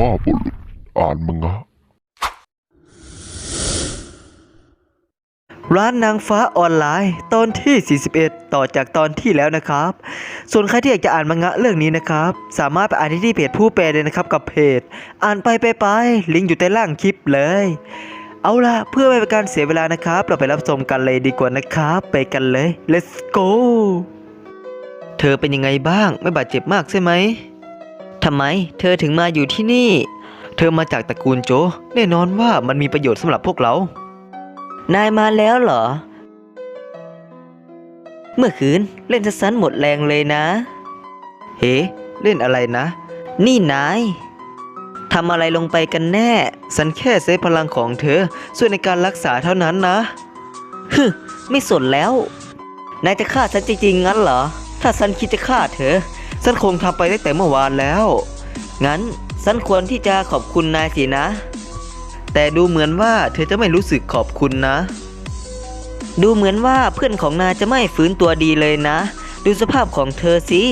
พ่อบุรุษอ่านมังงะร้านนางฟ้าออนไลน์ตอนที่ 41 ต่อจากตอนที่แล้วนะครับ ส่วนใครที่อยากจะอ่านมังงะเรื่องนี้นะครับ สามารถไปอ่านที่เพจผู้แปลเลยนะครับกับเพจ อ่านไปไปไปลิงก์อยู่ใต้ล่างคลิปเลย เอาล่ะ เพื่อไม่เป็นการเสียเวลานะครับ เราไปรับชมกันเลยดีกว่านะครับ ไปกันเลย let's go เธอเป็นยังไงบ้างไม่บาดเจ็บมากใช่ไหม ทำไมเธอถึงมาอยู่ที่นี่ เธอมาจากตระกูลโจ แน่นอนว่ามันมีประโยชน์สำหรับพวกเรา นายมาแล้วเหรอ เมื่อคืนเล่นซะสันหมดแรงเลยนะ เฮ้ เล่นอะไรนะ นี่นายทำอะไรลงไปกันแน่ฉันแค่ใช้พลังของเธอช่วยในการรักษาเท่านั้นนะฮึมไม่สนแล้ว นายจะฆ่าฉันจริงๆงั้นเหรอ ถ้าฉันคิดจะฆ่าเธอ ฉันคงทำไปตั้งแต่เมื่อวานแล้ว งั้นฉันควรที่จะขอบคุณนายสินะ แต่ดูเหมือนว่าเธอจะไม่รู้สึกขอบคุณนะ ดูเหมือนว่าเพื่อนของนายจะไม่ฟื้นตัวดีเลยนะ ดูสภาพของเธอสิ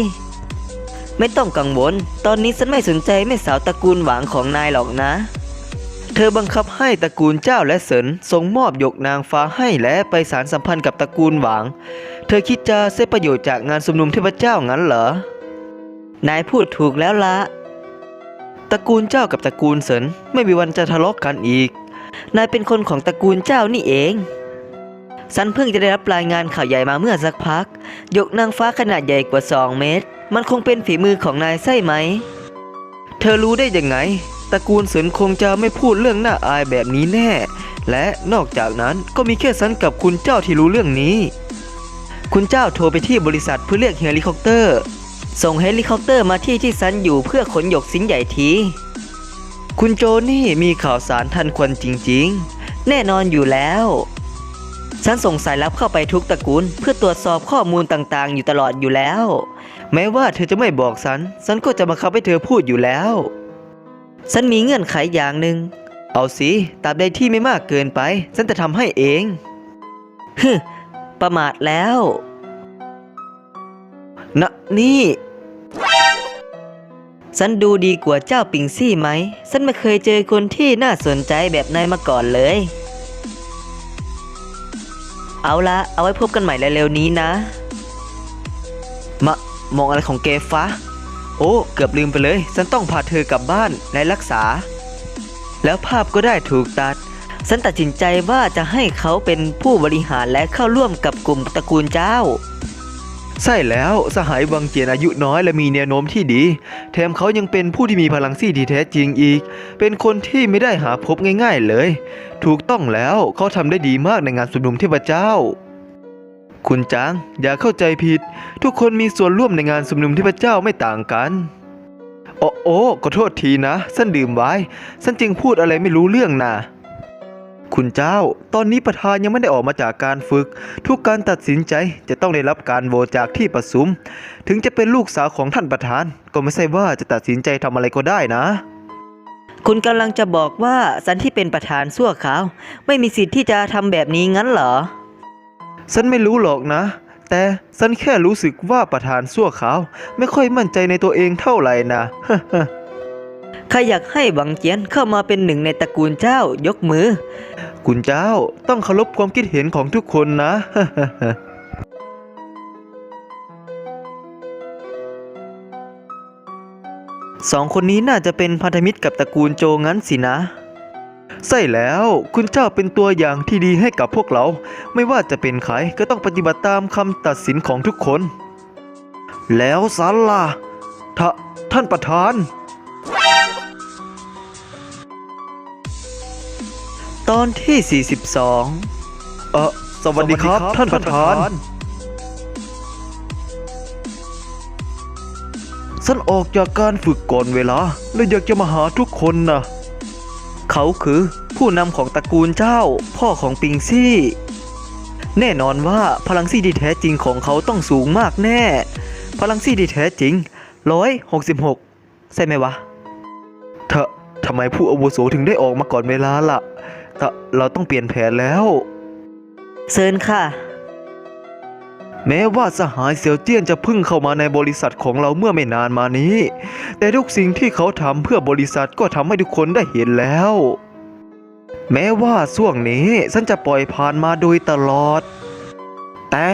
ไม่ต้องกังวล ตอนนี้ฉันไม่สนใจแม่สาวตระกูลหวางของนายหรอกนะ เธอบังคับให้ตระกูลเจ้าและเสินส่งมอบยกนางฟ้าให้และไปสารสัมพันธ์กับตระกูลหวาง เธอคิดจะเสียประโยชน์จากงานสมนุมเทพเจ้างั้นเหรอ นายพูดถูกแล้วละตระกูลเจ้ากับตระกูลเสินไม่มีวันจะทะเลาะกกันอีก นายเป็นคนของตระกูลเจ้านี่เองฉันเพิ่งจะได้รับรายงานข่าวใหญ่มาเมื่อสักพัก ยกนางฟ้าขนาดใหญ่กว่า 2 เมตร มันคงเป็นฝีมือของนายใช่ไหม เธอรู้ได้ยังไง ตระกูลเสินคงจะไม่พูดเรื่องน่าอายแบบนี้แน่ และนอกจากนั้นก็มีแค่ฉันกับคุณเจ้าที่รู้เรื่องนี้ คุณเจ้าโทรไปที่บริษัทเพื่อเรียกเฮลิคอปเตอร์ ส่งเฮลิคอปเตอร์มาที่ที่ซันอยู่เพื่อขนหยกสินใหญ่ที คุณโจนี่มีข่าวสารทันควันจริงๆ แน่นอนอยู่แล้ว ฉันส่งสายลับเข้าไปทุกตระกูล เพื่อตรวจสอบข้อมูลต่างๆ อยู่ตลอดอยู่แล้ว แม้ว่าเธอจะไม่บอกฉัน ฉันก็จะบังคับให้เธอพูดอยู่แล้ว ฉันมีเงื่อนไขอย่างหนึ่ง เอาสิตราบใดที่ไม่มากเกินไป ฉันจะทำให้เองฮึประมาทแล้วนะนี่ ฉันดูดีกว่าเจ้าปิงซี่ไหม ฉันไม่เคยเจอคนที่น่าสนใจแบบนายมาก่อนเลย เอาละเอาไว้พบกันใหม่เร็วๆนี้นะ มะ มองอะไรของเกฟ้าโอ้ เกือบลืมไปเลย ฉันต้องพาเธอกลับบ้านและรักษา แล้วภาพก็ได้ถูกตัด ฉันตัดสินใจว่าจะให้เขาเป็นผู้บริหารและเข้าร่วมกับกลุ่มตระกูลเจ้า ใช่แล้วสหายวังเจียนอายุน้อยและมีแนวโน้มที่ดี แถมเขายังเป็นผู้ที่มีพลังซี่ที่แท้จริงอีก เป็นคนที่ไม่ได้หาพบง่าย ๆเลย ถูกต้องแล้วเขาทำได้ดีมากในงานสุนุมเทพเจ้า คุณจางอย่าเข้าใจผิด ทุกคนมีส่วนร่วมในงานสุนุมเทพเจ้าไม่ต่างกันโอ้โอ้ขอโทษทีนะฉันดื่มไว้ฉันจึงพูดอะไรไม่รู้เรื่องน่ะ คุณเจ้า ตอนนี้ประธานยังไม่ได้ออกมาจากการฝึก ทุกการตัดสินใจจะต้องได้รับการโหวตจากที่ประชุม ถึงจะเป็นลูกสาวของท่านประธาน ก็ไม่ใช่ว่าจะตัดสินใจทำอะไรก็ได้นะ คุณกำลังจะบอกว่าสันที่เป็นประธานสั่วขาว ไม่มีสิทธิ์ที่จะทำแบบนี้งั้นเหรอ ฉันไม่รู้หรอกนะ แต่ฉันแค่รู้สึกว่าประธานสั่วขาว ไม่ค่อยมั่นใจในตัวเองเท่าไหร่นะ ใครอยากให้บังเจียนเข้ามาเป็นหนึ่งในตระกูลเจ้ายกมือ คุณเจ้าต้องเคารพความคิดเห็นของทุกคนนะ สองคนนี้น่าจะเป็นพันธมิตรกับตระกูลโจงั้นสินะ ใช่แล้วคุณเจ้าเป็นตัวอย่างที่ดีให้กับพวกเรา ไม่ว่าจะเป็นใครก็ต้องปฏิบัติตามคำตัดสินของทุกคน แล้วสันล่ะทท่านประธาน ตอนที่ 42 เออสวัสดีครับ ท่านประธานฉันออกจากการฝึกก่อนเวลา และอยากจะมาหาทุกคนนะเขาคือผู้นำของตระกูลเจ้า พ่อของปิงซี่ แน่นอนว่าพลังซี่ที่แท้จริงของเขาต้องสูงมากแน่ พลังซี่ที่แท้จริง 166 ใช่ไหมวะเธอทำไมผู้อาวุโสถึงได้ออกมาก่อนเวลาล่ะแต่เราต้องเปลี่ยนแผนแล้ว เซินค่ะ แม้ว่าสหายเซียวเจี้ยนจะเพิ่งเข้ามาในบริษัทของเราเมื่อไม่นานมานี้ แต่ทุกสิ่งที่เขาทำเพื่อบริษัทก็ทำให้ทุกคนได้เห็นแล้ว แม้ว่าช่วงนี้ฉันจะปล่อยผ่านมาโดยตลอด แต่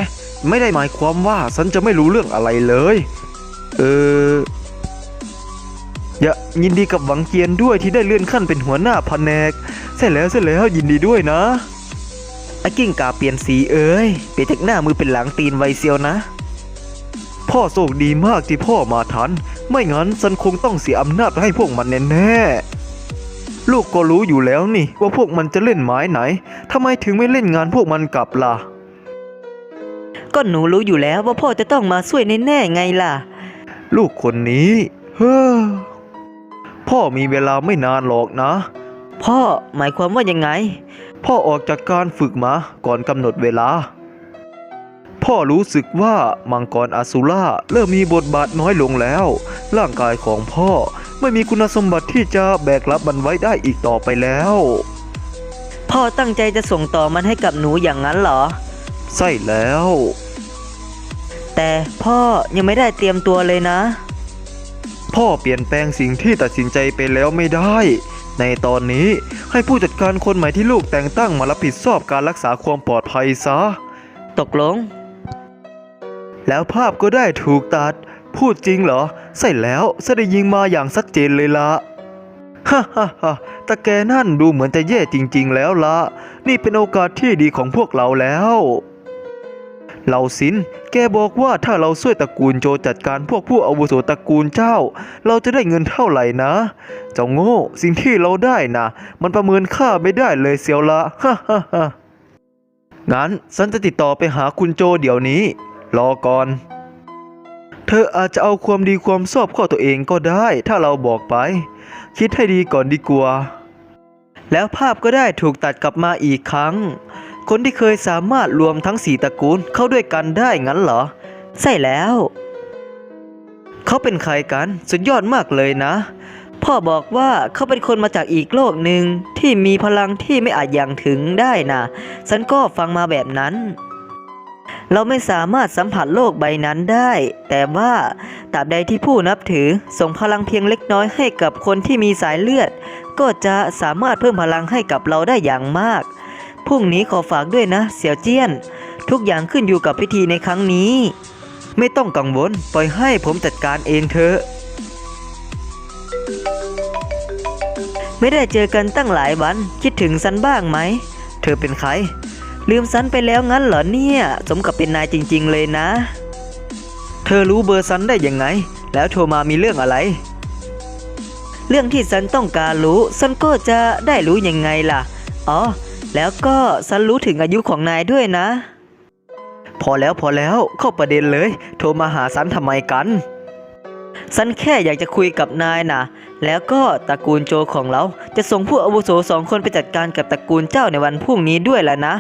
ไม่ได้หมายความว่าฉันจะไม่รู้เรื่องอะไรเลย เอออ ย่ายินดีกับหวังเกียนด้วยที่ได้เลื่อนขั้นเป็นหัวหน้าแผนกใช่แล้วใช่แล้วยินดีด้วยนะไอ้กิ้งก่าเปลี่ยนสีเอ้ยเปลี่ยนจากหน้ามือเป็นหลังตีนไวเซียวนะ พ่อโชคดีมากที่พ่อมาทัน ไม่งั้นฉันคงต้องเสียอำนาจไปให้พวกมันแน่ๆลูกก็รู้อยู่แล้วนี่ว่าพวกมันจะเล่นไม้ไหนทำไมถึงไม่เล่นงานพวกมันกลับล่ะก็หนูรู้อยู่แล้วว่าพ่อจะต้องมาช่วยแน่ๆไงล่ะ ลูกคนนี้เฮ้อ พ่อมีเวลาไม่นานหรอกนะ พ่อหมายความว่ายังไง พ่อออกจากการฝึกมาก่อนกำหนดเวลา พ่อรู้สึกว่ามังกรอาซูล่าเริ่มมีบทบาทน้อยลงแล้ว ร่างกายของพ่อไม่มีคุณสมบัติที่จะแบกรับมันไว้ได้อีกต่อไปแล้ว พ่อตั้งใจจะส่งต่อมันให้กับหนูอย่างนั้นเหรอ ใช่แล้ว แต่พ่อยังไม่ได้เตรียมตัวเลยนะ พ่อเปลี่ยนแปลงสิ่งที่ตัดสินใจไปแล้วไม่ได้ ในตอนนี้ให้ผู้จัดการคนใหม่ที่ลูกแต่งตั้งมารับผิดชอบการรักษาความปลอดภัยซะ ตกลง แล้วภาพก็ได้ถูกตัด พูดจริงเหรอใช่แล้วแสไดยิงมาอย่างชัดเจนเลยละฮ่าฮ่าฮ่าแต่แกนั่นดูเหมือนจะแย่จริง ๆ แล้วละ นี่เป็นโอกาสที่ดีของพวกเราแล้ว เหล่าสินแกบอกว่าถ้าเราช่วยตระกูลโจจัดการพวกผู้อาวุโสตระกูลเจ้า เราจะได้เงินเท่าไหร่นะ เจ้าโง่ สิ่งที่เราได้นะมันประเมินค่าไม่ได้เลยเสียวละฮ่าฮ่าฮ่างั้นฉันจะติดต่อไปหาคุณโจเดี๋ยวนี้ รอก่อน เธออาจจะเอาความดีความชอบข้าตัวเองก็ได้ ถ้าเราบอกไป คิดให้ดีก่อนดีกว่า แล้วภาพก็ได้ถูกตัดกลับมาอีกครั้ง คนที่เคยสามารถรวมทั้งสี่ตระกูลเข้าด้วยกันได้งั้นเหรอ ใช่แล้ว เขาเป็นใครกัน สุดยอดมากเลยนะ พ่อบอกว่าเขาเป็นคนมาจากอีกโลกหนึ่งที่มีพลังที่ไม่อาจย่งถึงได้นะฉันก็ฟังมาแบบนั้น เราไม่สามารถสัมผัสโลกใบนั้นได้ แต่ว่าตราบใดที่ผู้นับถือส่งพลังเพียงเล็กน้อยให้กับคนที่มีสายเลือด ก็จะสามารถเพิ่มพลังให้กับเราได้อย่างมาก พรุ่งนี้ขอฝากด้วยนะ เสี่ยวเจี้ยน ทุกอย่างขึ้นอยู่กับพิธีในครั้งนี้ ไม่ต้องกังวลปล่อยให้ผมจัดการเองเถอะ ไม่ได้เจอกันตั้งหลายวัน คิดถึงซันบ้างไหม เธอเป็นใคร ลืมซันไปแล้วงั้นเหรอเนี่ย สมกับเป็นนายจริง ๆ เลยนะ เธอรู้เบอร์ซันได้ยังไง แล้วโทรมามีเรื่องอะไรเรื่องที่ซันต้องการรู้ซันก็จะได้รู้ยังไงล่ะ อ๋อ แล้วก็ซันรู้ถึงอายุของนายด้วยนะ พอแล้วพอแล้วเข้าประเด็นเลย โทรมาหาซันทำไมกันซันแค่อยากจะคุยกับนายนะแล้วก็ตระกูลโจของเรา จะส่งผู้อาวุโสสองคนไปจัดการกับตระกูลเจ้าในวันพรุ่งนี้ด้วยแหละนะ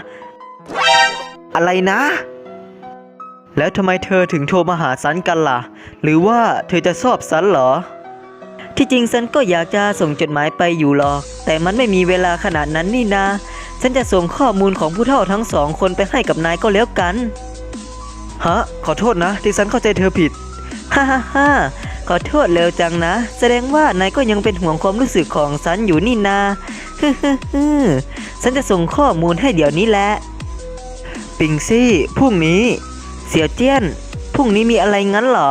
อะไรนะ แล้วทำไมเธอถึงโทรมาหาซันกันล่ะ หรือว่าเธอจะชอบซันเหรอ ที่จริงฉันก็อยากจะส่งจดหมายไปอยู่หรอก แต่มันไม่มีเวลาขนาดนั้นนี่นาฉันจะส่งข้อมูลของผู้เฒ่าทั้งสองคนไปให้กับนายก็แล้วกัน ฮะ ขอโทษนะ ที่ฉันเข้าใจเธอผิด ฮ่าฮ่าฮ่าขอโทษเร็วจังนะ แสดงว่านายก็ยังเป็นห่วงความรู้สึกของฉันอยู่นี่นาฮึฮึฮึฉันจะส่งข้อมูลให้เดี๋ยวนี้แหละ ปิงซี่ พรุ่งนี้ เสี่ยวเจี้ยน พรุ่งนี้มีอะไรงั้นเหรอ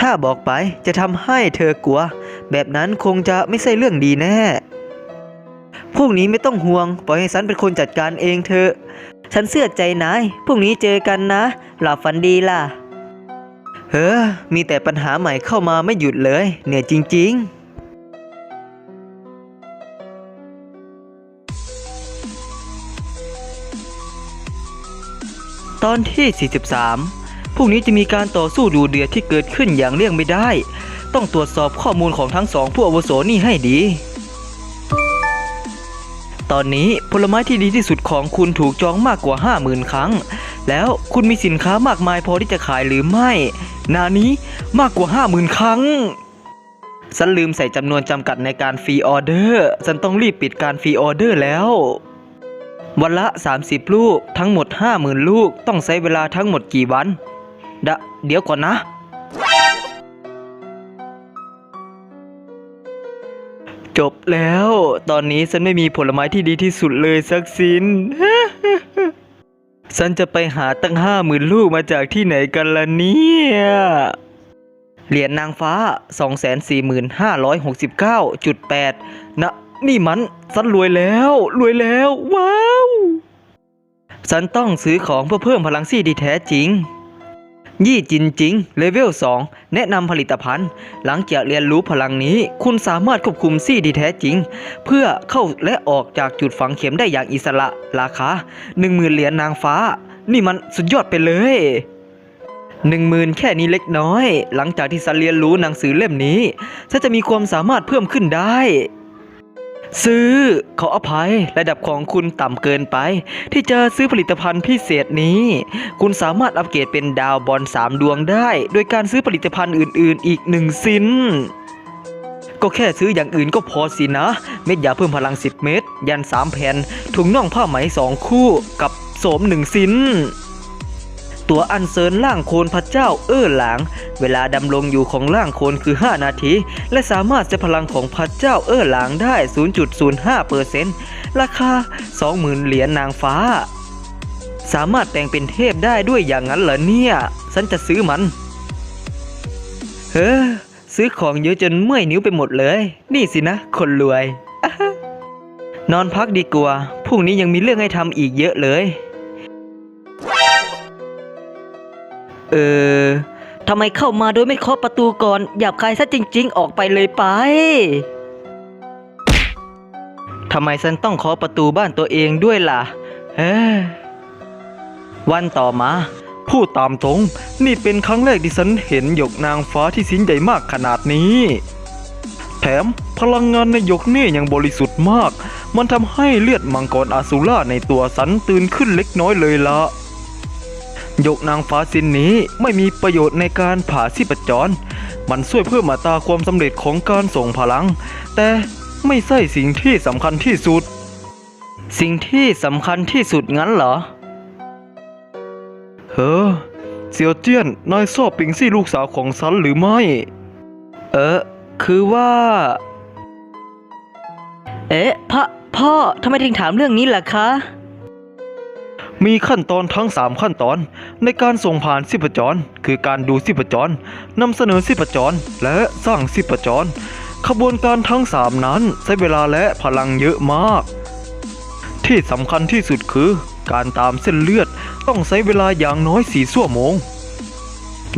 ถ้าบอกไปจะทำให้เธอกลัว แบบนั้นคงจะไม่ใช่เรื่องดีแน่พรุ่งนี้ไม่ต้องห่วง ปล่อยให้ฉันเป็นคนจัดการเองเถอะ ฉันเชื่อใจนาย พรุ่งนี้เจอกันนะ หลับฝันดีล่ะ เฮ้อ มีแต่ปัญหาใหม่เข้ามาไม่หยุดเลย เหนื่อยจริง ๆตอนที่ 43 รุ่งนี้จะมีการต่อสู้ดูเดือดที่เกิดขึ้นอย่างเลี่ยงไม่ได้ ต้องตรวจสอบข้อมูลของทั้งสองผู้อาวุโสนี่ให้ดี ตอนนี้ผลไม้ที่ดีที่สุดของคุณถูกจองมากกว่า 50,000 ครั้ง แล้วคุณมีสินค้ามากมายพอที่จะขายหรือไม่ นานี้มากกว่า 50,000 ครั้งฉันลืมใส่จำนวนจำกัดในการฟรีออเดอร์ฉันต้องรีบปิดการฟรีออเดอร์แล้ววันละ 30 ลูก ทั้งหมด 50,000 ลูก ต้องใช้เวลาทั้งหมดกี่วัน ดะเดี๋ยวก่อนนะ จบแล้ว ตอนนี้ฉันไม่มีผลไม้ที่ดีที่สุดเลยสักสิน ฉันจะไปหาตั้งห้าหมื่นลูกมาจากที่ไหนกันล่ะเนี่ย เหรียญนางฟ้า 24569.8 นะ นี่มัน ฉันรวยแล้ว รวยแล้ว ว้าว ฉันต้องซื้อของเพื่อเพิ่มพลังซี่ที่แท้จริง ยี่จินจริงเลเวล 2 แนะนำผลิตภัณฑ์ หลังจากเรียนรู้พลังนี้ คุณสามารถควบคุมซี่ที่แท้จริง เพื่อเข้าและออกจากจุดฝังเข็มได้อย่างอิสระราคา 10,000 เหรียญนางฟ้า นี่มันสุดยอดไปเลยหนึ่งหมื่นแค่นี้เล็กน้อย หลังจากที่ฉันเรียนรู้หนังสือเล่มนี้ฉันจะมีความสามารถเพิ่มขึ้นได้ ซื้อขออภัยระดับของคุณต่ำเกินไป ที่จะซื้อผลิตภัณฑ์พิเศษนี้ คุณสามารถอัปเกรดเป็นดาวบอลสามดวงได้ โดยการซื้อผลิตภัณฑ์อื่น ๆ อีกหนึ่งสิ้น ก็แค่ซื้ออย่างอื่นก็พอสินะ เม็ดยาเพิ่มพลัง 10 เม็ดยัน 3 แผ่นถุงน่องผ้าไหม 2 คู่กับโสมหนึ่งสิ้น ตัวอันเซินล่างโคนพระเจ้าเอ้อหลาง เวลาดำรงอยู่ของล่างโคนคือ 5 นาที และสามารถใช้พลังของพระเจ้าเอ้อหลางได้ 0.05%ราคา 20,000 เหรียญนางฟ้า สามารถแปลงเป็นเทพได้ด้วยอย่างนั้นเหรอเนี่ย ฉันจะซื้อมัน เฮ้อซื้อของเยอะจนเมื่อยนิ้วไปหมดเลย นี่สินะ คนรวย นอนพักดีกว่า พรุ่งนี้ยังมีเรื่องให้ทำอีกเยอะเลย เออทำไมเข้ามาโดยไม่เคาะประตูก่อนหยาบคายซะจริง ๆ ออกไปเลยไป ทำไมฉันต้องเคาะประตูบ้านตัวเองด้วยล่ะเฮ้วันต่อมาพูดตามตรง นี่เป็นครั้งแรกที่ฉันเห็นหยกนางฟ้าที่สินใหญ่มากขนาดนี้ แถมพลังงานในหยกนี่ยังบริสุทธิ์มาก มันทำให้เลือดมังกรอาซูล่าในตัวสันตื่นขึ้นเล็กน้อยเลยละ ยกนางฟ้าสิ้นนี้ไม่มีประโยชน์ในการผ่าชีพจร มันช่วยเพิ่มอัตาความสำเร็จของการส่งพลัง แต่ไม่ใช่สิ่งที่สำคัญที่สุด สิ่งที่สำคัญที่สุดงั้นเหรอ เฮ้อเสียวเจี้ยนนายชอบปิงซี่ลูกสาวของฉันหรือไม่ เออคือว่า เอ๊ะพ่อพ่อทำไมถึงถามเรื่องนี้ล่ะคะ มีขั้นตอนทั้ง 3 ขั้นตอน ในการส่งผ่านสิปจร คือการดูสิปจรนำเสนอสิปจร และสร้างสิปจร ขบวนการทั้ง 3 นั้นใช้เวลาและพลังเยอะมาก ที่สำคัญที่สุดคือ การตามเส้นเลือดต้องใช้เวลาอย่างน้อยสี่ชั่วโมง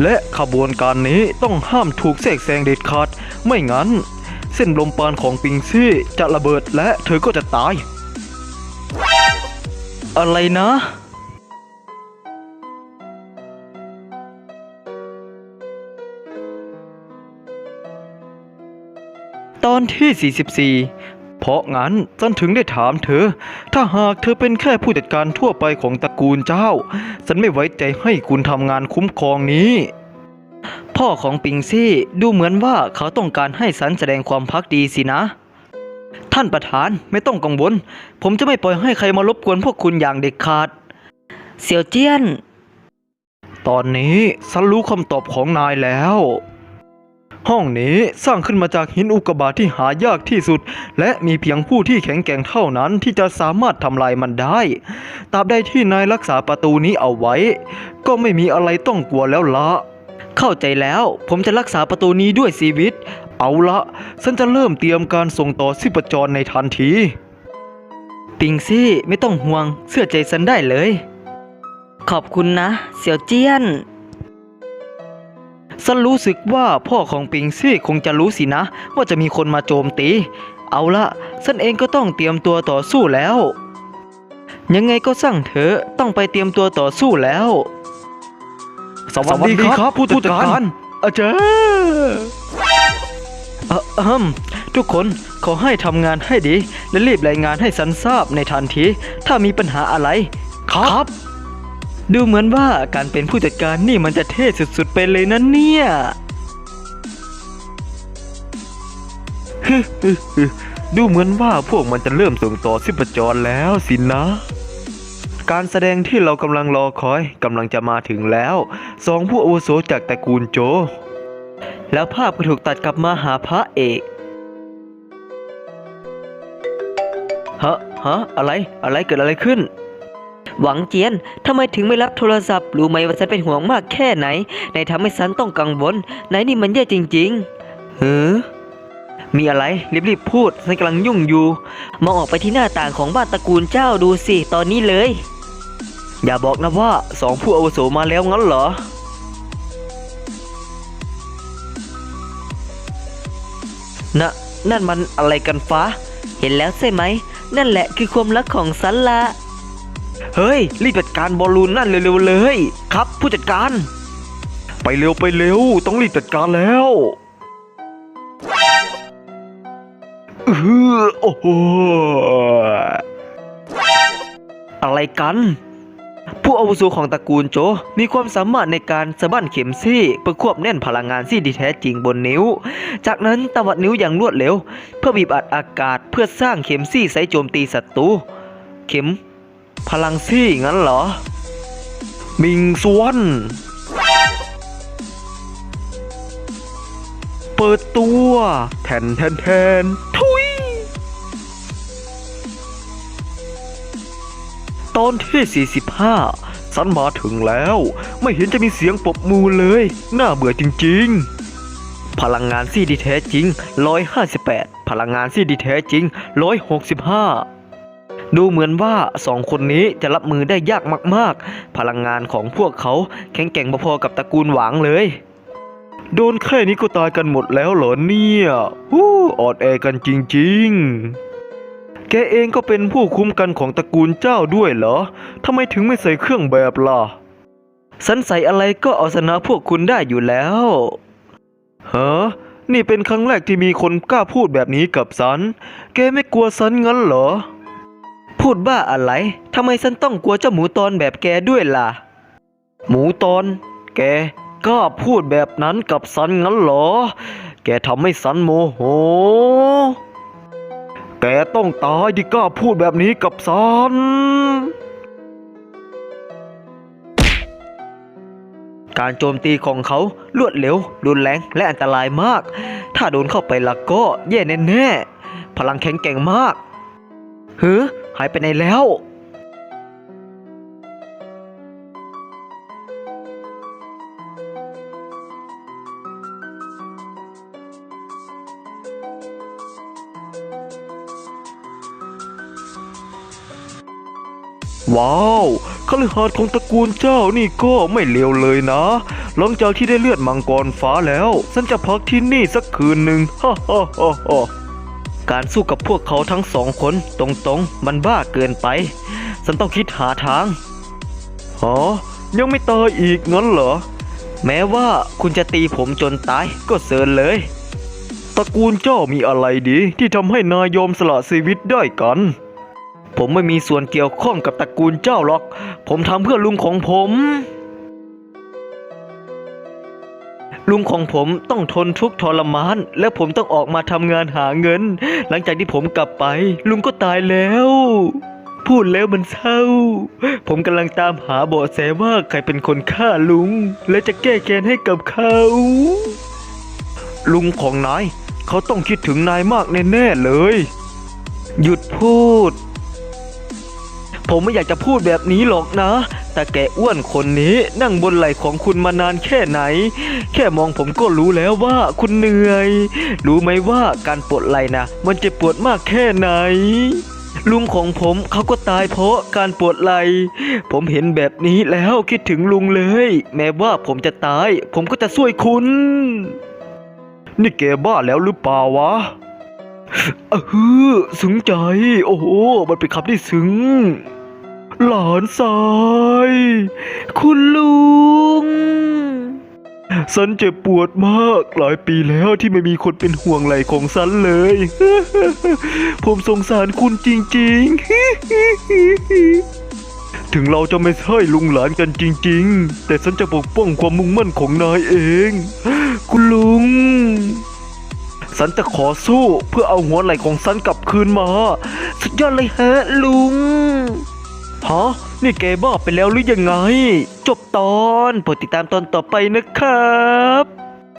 และขบวนการนี้ต้องห้ามถูกแทรกแซงเด็ดขาด ไม่งั้น เส้นลมปานของปิงซี่จะระเบิดและเธอก็จะตาย อะไรนะตอนที่ 44 เพราะงั้นฉันถึงได้ถามเธอ ถ้าหากเธอเป็นแค่ผู้จัดการทั่วไปของตระกูลเจ้า ฉันไม่ไว้ใจให้คุณทำงานคุ้มครองนี้ พ่อของปิงซี่ดูเหมือนว่าเขาต้องการให้สันแสดงความพักดีสินะ ท่านประธานไม่ต้องกังวล ผมจะไม่ปล่อยให้ใครมารบกวนพวกคุณอย่างเด็ดขาด เสี่ยวเจี้ยน ตอนนี้ฉันรู้คำตอบของนายแล้ว ห้องนี้สร้างขึ้นมาจากหินอุกกาบาตที่หายากที่สุด และมีเพียงผู้ที่แข็งแกร่งเท่านั้นที่จะสามารถทำลายมันได้ ตราบใดที่นายรักษาประตูนี้เอาไว้ ก็ไม่มีอะไรต้องกลัวแล้วละเข้าใจแล้วผมจะรักษาประตูนี้ด้วยชีวิต เอาละฉันจะเริ่มเตรียมการส่งต่อสิปจรในทันที ปิงซี่ไม่ต้องห่วงเชื่อใจฉันได้เลย ขอบคุณนะ เสี่ยวเจี้ยนฉันรู้สึกว่าพ่อของปิงซี่คงจะรู้สินะ ว่าจะมีคนมาโจมตี เอาละฉันเองก็ต้องเตรียมตัวต่อสู้แล้ว ยังไงก็สร้างเถอะต้องไปเตรียมตัวต่อสู้แล้ว สวัสดีครับ ผู้จัดการอาจารย์เอ่อเอิ่มทุกคนขอให้ทำงานให้ดี และรีบรายงานให้สันทราบในทันที ถ้ามีปัญหาอะไร ครับ ดูเหมือนว่าการเป็นผู้จัดการนี่มันจะเท่สุดๆไปเลยนะเนี่ยดูเหมือนว่าพวกมันจะเริ่มส่งต่อสิปจรแล้วสินะ การแสดงที่เรากำลังรอคอยกำลังจะมาถึงแล้ว สองผู้อาวุโสจากตระกูลโจ แล้วภาพก็ถูกตัดกลับมาหาพระเอกฮะฮะอะไรอะไรเกิดอะไรขึ้น หวังเจียนทำไมถึงไม่รับโทรศัพท์ รู้ไหมว่าฉันเป็นห่วงมากแค่ไหนในทำให้ฉันต้องกังวลไหนนี่มันแย่จริงๆเฮ้อมีอะไรรีบๆพูดฉันกำลังยุ่งอยู่ มองออกไปที่หน้าต่างของบ้านตระกูลเจ้าดูสิ ตอนนี้เลย อย่าบอกนะว่าสองผู้อาวุโสมาแล้วงั้นเหรอ นะนั่นมันอะไรกันฟ้า เห็นแล้วใช่ไหม นั่นแหละคือความรักของฉันละเฮ้ย รีบจัดการบอลลูนนั่นเร็วๆเลย ครับ ผู้จัดการ ไปเร็วไปเร็ว ต้องรีบจัดการแล้วเออโอ้โหอะไรกัน ผู้อาวุโสของตระกูลโจ มีความสามารถในการสะบั้นเข็มซี่เพื่อควบแน่นพลังงานซี่ที่แท้จริงบนนิ้ว จากนั้นตวัดนิ้วอย่างรวดเร็ว เพื่อบีบอัดอากาศเพื่อสร้างเข็มซี่ใส่โจมตีศัตรูเข็ม พลังซี่งั้นเหรอ มิงสวนเปิดตัวแทนแทนแทน อนที่ 45สันมาถึงแล้ว ไม่เห็นจะมีเสียงปรบมือเลย น่าเบื่อจริง ๆ พลังงานซีดีแท้จริง 158 พลังงานซีดีแท้จริง 165ดูเหมือนว่าสองคนนี้จะรับมือได้ยากมากๆ พลังงานของพวกเขาแข็งแกร่งพอๆกับตระกูลหวางเลย โดนแค่นี้ก็ตายกันหมดแล้วเหรอเนี่ย ฮู้ออดแอกันจริง ๆ แกเองก็เป็นผู้คุ้มกันของตระกูลเจ้าด้วยเหรอ ทำไมถึงไม่ใส่เครื่องแบบล่ะ สันใส่อะไรก็เอาชนะพวกคุณได้อยู่แล้วฮะนี่เป็นครั้งแรกที่มีคนกล้าพูดแบบนี้กับสัน แกไม่กลัวสันงั้นเหรอ พูดบ้าอะไร ทำไมฉันต้องกลัวเจ้าหมูตอนแบบแกด้วยล่ะ หมูตอน แกกล้าพูดแบบนั้นกับสันงั้นเหรอ แกทำให้สันโมโห แกต้องตายที่กล้าพูดแบบนี้กับซัน การโจมตีของเขารวดเร็ว รุนแรงและอันตรายมาก ถ้าโดนเข้าไปละก็แย่แน่ๆ พลังแข็งแกร่งมากเฮ้อหายไปไหนแล้ว ว้าวคฤหาสน์ของตระกูลเจ้านี่ก็ไม่เลวเลยนะ หลังจากที่ได้เลือดมังกรฟ้าแล้ว ฉันจะพักที่นี่สักคืนหนึ่งฮ่าฮ่าฮ่าฮ่าการสู้กับพวกเขาทั้งสองคนตรงๆ มันบ้าเกินไป ฉันต้องคิดหาทางฮะยังไม่ตายอีกงั้นเหรอ แม้ว่าคุณจะตีผมจนตายก็เซินเลย ตระกูลเจ้ามีอะไรดีที่ทำให้นายยอมสละชีวิตได้กัน ผมไม่มีส่วนเกี่ยวข้องกับตระกูลเจ้าหรอก ผมทำเพื่อลุงของผม ลุงของผมต้องทนทุกข์ทรมาน และผมต้องออกมาทำงานหาเงิน หลังจากที่ผมกลับไป ลุงก็ตายแล้ว พูดแล้วมันเศร้า ผมกำลังตามหาเบาะแสว่าใครเป็นคนฆ่าลุง และจะแก้แค้นให้กับเขา ลุงของนายเขาต้องคิดถึงนายมากแน่ๆเลย หยุดพูด ผมไม่อยากจะพูดแบบนี้หรอกนะ แต่แกอ้วนคนนี้นั่งบนไหล่ของคุณมานานแค่ไหน แค่มองผมก็รู้แล้วว่าคุณเหนื่อย รู้ไหมว่าการปวดไหล่นะมันจะปวดมากแค่ไหนลุงของผมเขาก็ตายเพราะการปวดไหล่ผมเห็นแบบนี้แล้วคิดถึงลุงเลย แม้ว่าผมจะตาย ผมก็จะช่วยคุณ นี่แกบ้าแล้วหรือเปล่าวะเออซึ้งใจ โอ้โห มันเป็นคำที่ซึ้ง หลานสาย คุณลุง สันเจ็บปวดมากหลายปีแล้วที่ไม่มีคนเป็นห่วงไหลของสันเลย ผมสงสารคุณจริงๆถึงเราจะไม่ใช่ลุงหลานกันจริง ๆ แต่สันจะปกป้องความมุ่งมั่นของนายเอง คุณลุงสันจะขอสู้เพื่อเอาหัวไหล่ของสันกลับคืนมา สุดยอดเลยฮะลุง ฮะนี่แกบ้าไปแล้วหรือยังไง จบตอนโปรดติดตามตอนต่อไปนะครับ